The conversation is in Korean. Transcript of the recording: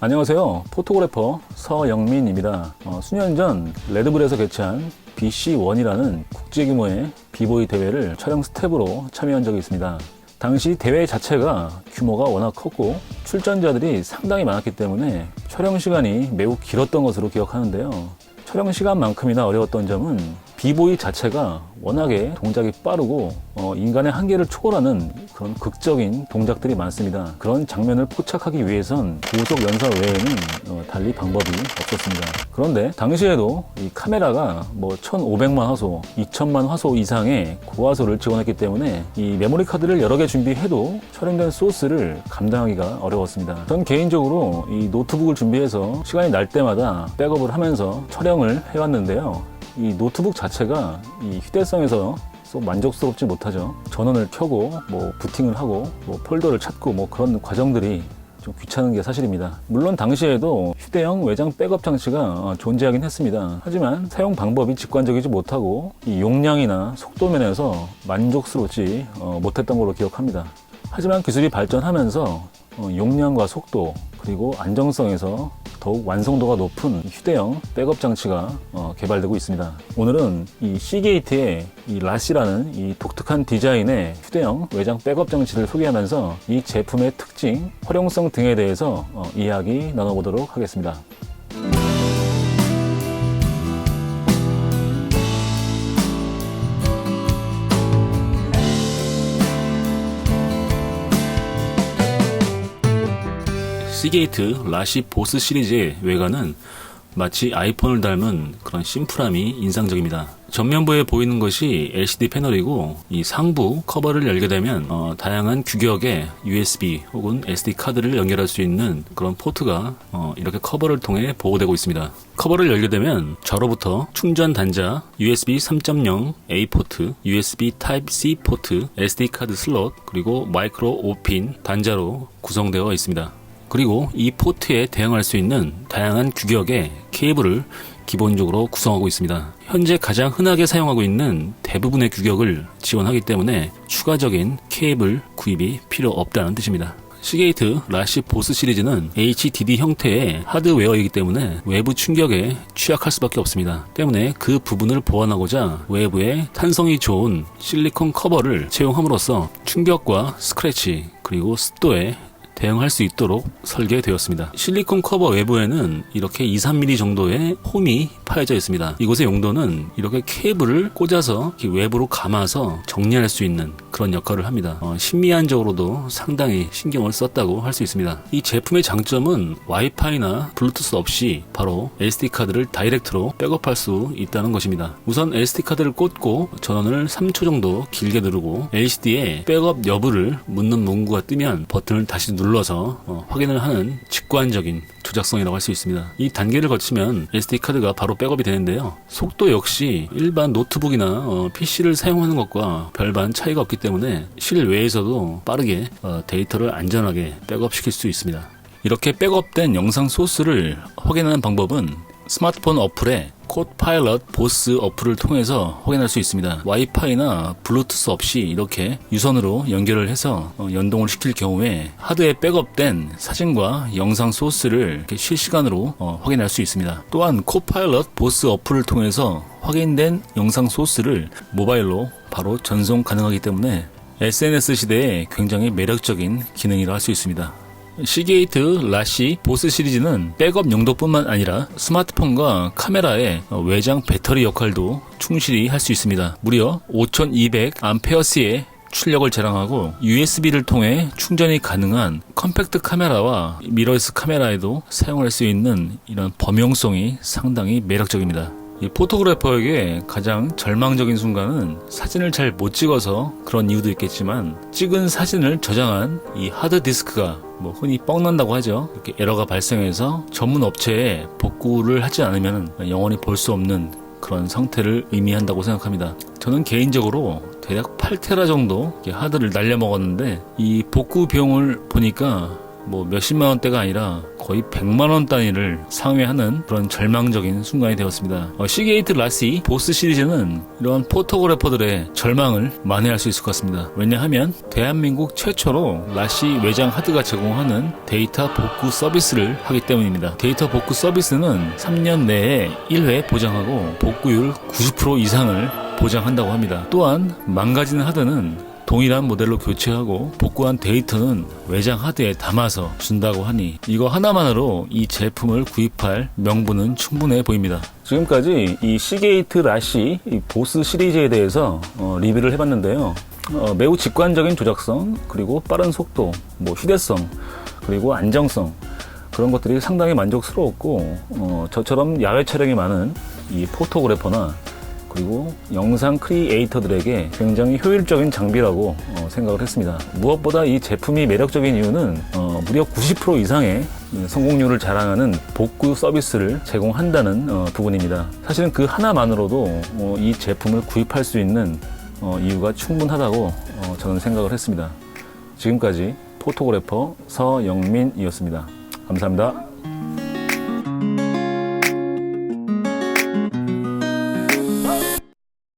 안녕하세요. 포토그래퍼 서영민입니다. 어, 수년 전 레드불에서 개최한 BC1이라는 국제 규모의 비보이 대회를 촬영 스텝으로 참여한 적이 있습니다. 당시 대회 자체가 규모가 워낙 컸고 출전자들이 상당히 많았기 때문에 촬영 시간이 매우 길었던 것으로 기억하는데요. 촬영 시간만큼이나 어려웠던 점은 비보이 자체가 워낙에 동작이 빠르고 어, 인간의 한계를 초월하는 그런 극적인 동작들이 많습니다. 그런 장면을 포착하기 위해선 고속 연사 외에는 어, 달리 방법이 없었습니다. 그런데 당시에도 이 카메라가 뭐 1500만 화소, 2000만 화소 이상의 고화소를 지원했기 때문에 이 메모리 카드를 여러 개 준비해도 촬영된 소스를 감당하기가 어려웠습니다. 전 개인적으로 이 노트북을 준비해서 시간이 날 때마다 백업을 하면서 촬영을 해왔는데요. 이 노트북 자체가 이 휴대성에서 쏙 만족스럽지 못하죠. 전원을 켜고 뭐 부팅을 하고 뭐 폴더를 찾고 뭐 그런 과정들이 좀 귀찮은 게 사실입니다. 물론 당시에도 휴대용 외장 백업 장치가 어, 존재하긴 했습니다. 하지만 사용 방법이 직관적이지 못하고 이 용량이나 속도 면에서 만족스럽지 어, 못했던 걸로 기억합니다. 하지만 기술이 발전하면서 어, 용량과 속도 그리고 안정성에서 더욱 완성도가 높은 휴대용 백업 장치가 어, 개발되고 있습니다. 오늘은 이 시게이트의 이 라시라는 이 독특한 디자인의 휴대용 외장 백업 장치를 소개하면서 이 제품의 특징, 활용성 등에 대해서 어, 이야기 나눠보도록 하겠습니다. 시게이트 라시 보스 시리즈의 외관은 마치 아이폰을 닮은 그런 심플함이 인상적입니다. 전면부에 보이는 것이 LCD 패널이고 이 상부 커버를 열게 되면 어, 다양한 규격의 USB 혹은 SD 카드를 연결할 수 있는 그런 포트가 어, 이렇게 커버를 통해 보호되고 있습니다. 커버를 열게 되면 좌로부터 충전 단자, USB 3.0 A 포트, USB Type C 포트, SD 카드 슬롯 그리고 마이크로 5핀 단자로 구성되어 있습니다. 그리고 이 포트에 대응할 수 있는 다양한 규격의 케이블을 기본적으로 구성하고 있습니다. 현재 가장 흔하게 사용하고 있는 대부분의 규격을 지원하기 때문에 추가적인 케이블 구입이 필요 없다는 뜻입니다. 시게이트 라시 보스 시리즈는 HDD 형태의 하드웨어이기 때문에 외부 충격에 취약할 수밖에 없습니다. 때문에 그 부분을 보완하고자 외부에 탄성이 좋은 실리콘 커버를 채용함으로써 충격과 스크래치 그리고 습도에 대응할 수 있도록 설계되었습니다. 실리콘 커버 외부에는 이렇게 2, 3mm 정도의 홈이 파여져 있습니다. 이곳의 용도는 이렇게 케이블을 꽂아서 외부로 감아서 정리할 수 있는 그런 역할을 합니다. 어, 심미안적으로도 상당히 신경을 썼다고 할 수 있습니다. 이 제품의 장점은 와이파이나 블루투스 없이 바로 SD 카드를 다이렉트로 백업할 수 있다는 것입니다. 우선 SD 카드를 꽂고 전원을 3초 정도 길게 누르고 LCD에 백업 여부를 묻는 문구가 뜨면 버튼을 다시 눌러서 어, 확인을 하는 직관적인 조작성이라고 할 수 있습니다. 이 단계를 거치면 SD 카드가 바로 백업이 되는데요. 속도 역시 일반 노트북이나 어, PC를 사용하는 것과 별반 차이가 없기 때문에 실외에서도 빠르게 어, 데이터를 안전하게 백업시킬 수 있습니다. 이렇게 백업된 영상 소스를 확인하는 방법은 스마트폰 어플에 콧 파일럿 보스 어플을 통해서 확인할 수 있습니다. 와이파이나 블루투스 없이 이렇게 유선으로 연결을 해서 어, 연동을 시킬 경우에 하드에 백업된 사진과 영상 소스를 실시간으로 어, 확인할 수 있습니다. 또한 콧 파일럿 보스 어플을 통해서 확인된 영상 소스를 모바일로 바로 전송 가능하기 때문에 SNS 시대에 굉장히 매력적인 기능이라 할 수 있습니다. 시게이트 라시 보스 시리즈는 백업 용도뿐만 아니라 스마트폰과 카메라의 외장 배터리 역할도 충실히 할 수 있습니다. 무려 5200 암페어스의 출력을 자랑하고 USB를 통해 충전이 가능한 컴팩트 카메라와 미러리스 카메라에도 사용할 수 있는 이런 범용성이 상당히 매력적입니다. 이 포토그래퍼에게 가장 절망적인 순간은 사진을 잘 못 찍어서 그런 이유도 있겠지만 찍은 사진을 저장한 이 하드 디스크가 뭐 흔히 뻥 난다고 하죠. 이렇게 에러가 발생해서 전문 업체에 복구를 하지 않으면 영원히 볼 수 없는 그런 상태를 의미한다고 생각합니다. 저는 개인적으로 대략 8테라 정도 하드를 날려 먹었는데 이 복구 비용을 보니까 뭐 몇십만 원대가 아니라 거의 100만 원 단위를 상회하는 그런 절망적인 순간이 되었습니다. 어, 시게이트 라시 보스 시리즈는 이러한 포토그래퍼들의 절망을 만회할 수 있을 것 같습니다. 왜냐하면 대한민국 최초로 라시 외장 하드가 제공하는 데이터 복구 서비스를 하기 때문입니다. 데이터 복구 서비스는 3년 내에 1회 보장하고 복구율 90% 이상을 보장한다고 합니다. 또한 망가지는 하드는 동일한 모델로 교체하고 복구한 데이터는 외장 하드에 담아서 준다고 하니 이거 하나만으로 이 제품을 구입할 명분은 충분해 보입니다. 지금까지 이 시게이트 라시 이 보스 시리즈에 대해서 어, 리뷰를 해봤는데요. 어, 매우 직관적인 조작성 그리고 빠른 속도, 뭐 휴대성 그리고 안정성 그런 것들이 상당히 만족스러웠고 어, 저처럼 야외 촬영이 많은 이 포토그래퍼나 그리고 영상 크리에이터들에게 굉장히 효율적인 장비라고 어, 생각을 했습니다. 무엇보다 이 제품이 매력적인 이유는 어, 무려 90% 이상의 성공률을 자랑하는 복구 서비스를 제공한다는 어, 부분입니다. 사실은 그 하나만으로도 어, 이 제품을 구입할 수 있는 어, 이유가 충분하다고 어, 저는 생각을 했습니다. 지금까지 포토그래퍼 서영민이었습니다. 감사합니다.